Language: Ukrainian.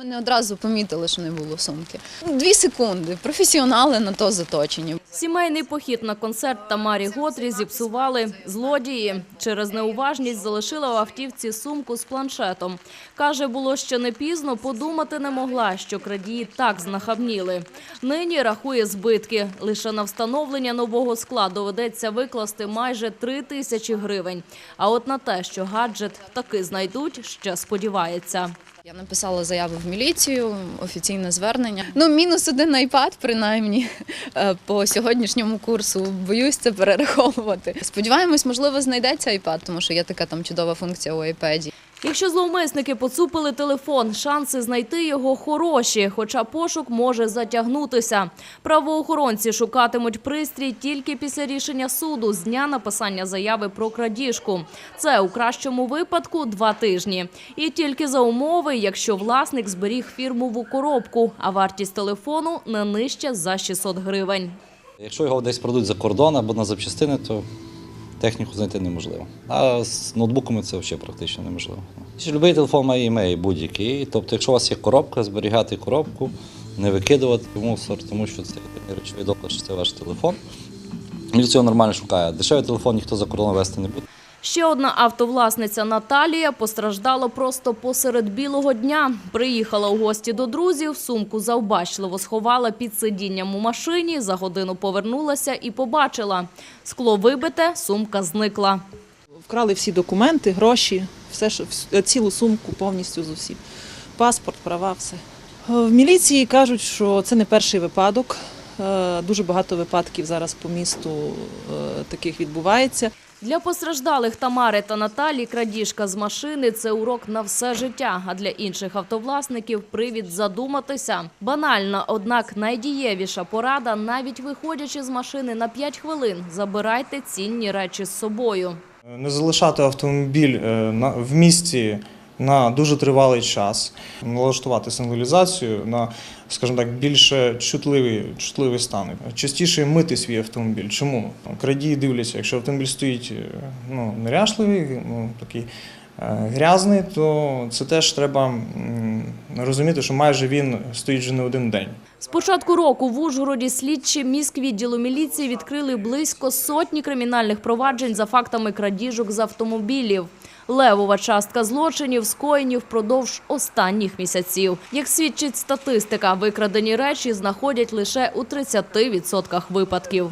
Ми не одразу помітили, що не було сумки. Дві секунди. Професіонали на то заточені. Сімейний похід на концерт Тамарі Готрі зіпсували злодії. Через неуважність залишила в автівці сумку з планшетом. Каже, було ще не пізно, подумати не могла, що крадії так знахабніли. Нині рахує збитки. Лише на встановлення нового скла доведеться викласти майже три тисячі гривень. А от на те, що гаджет таки знайдуть, ще сподівається. Я написала заяву в міліцію, офіційне звернення. Ну, мінус один айпад, принаймні, е, по сьогоднішньому курсу. Боюсь це перераховувати. Сподіваємось, можливо, знайдеться айпад, тому що є така там чудова функція у айпеді. Якщо зловмисники поцупили телефон, шанси знайти його хороші, хоча пошук може затягнутися. Правоохоронці шукатимуть пристрій тільки після рішення суду з дня написання заяви про крадіжку. Це у кращому випадку два тижні. І тільки за умови, якщо власник зберіг фірмову коробку, а вартість телефону не нижче за 600 гривень. Якщо його десь продуть за кордон або на запчастини, то техніку знайти неможливо. А з ноутбуками це взагалі практично неможливо. Будь-який телефон має імей будь-який. Тобто, якщо у вас є коробка, зберігати коробку, не викидувати мусор, тому що це речовий доклад, що це ваш телефон. Міліція нормально шукає. Дешевий телефон ніхто за кордон вести не буде. Ще одна автовласниця Наталія постраждала просто посеред білого дня. Приїхала у гості до друзів, сумку завбачливо сховала під сидінням у машині, за годину повернулася і побачила. Скло вибите, сумка зникла. Вкрали всі документи, гроші, все, що, цілу сумку повністю з усім. Паспорт, права, все. Е, В міліції кажуть, що це не перший випадок. Е, Дуже багато випадків зараз по місту е, таких відбувається. Для постраждалих Тамари та Наталі крадіжка з машини – це урок на все життя, а для інших автовласників – привід задуматися. Банальна, однак найдієвіша порада, навіть виходячи з машини на 5 хвилин, забирайте цінні речі з собою. Не залишати автомобіль е, в місті на дуже тривалий час, налаштувати сигналізацію на, скажімо так, більше чутливий, чутливий стан. Частіше мити свій автомобіль. Чому? Крадії дивляться, якщо автомобіль стоїть е, ну, неряшливий, ну, такий е, грязний, то це теж треба розуміти, що майже він стоїть вже не один день. З початку року в Ужгороді слідчі міськвідділу міліції відкрили близько сотні кримінальних проваджень за фактами крадіжок з автомобілів. Левова частка злочинів скоєні впродовж останніх місяців. Як свідчить статистика, викрадені речі знаходять лише у 30% випадків.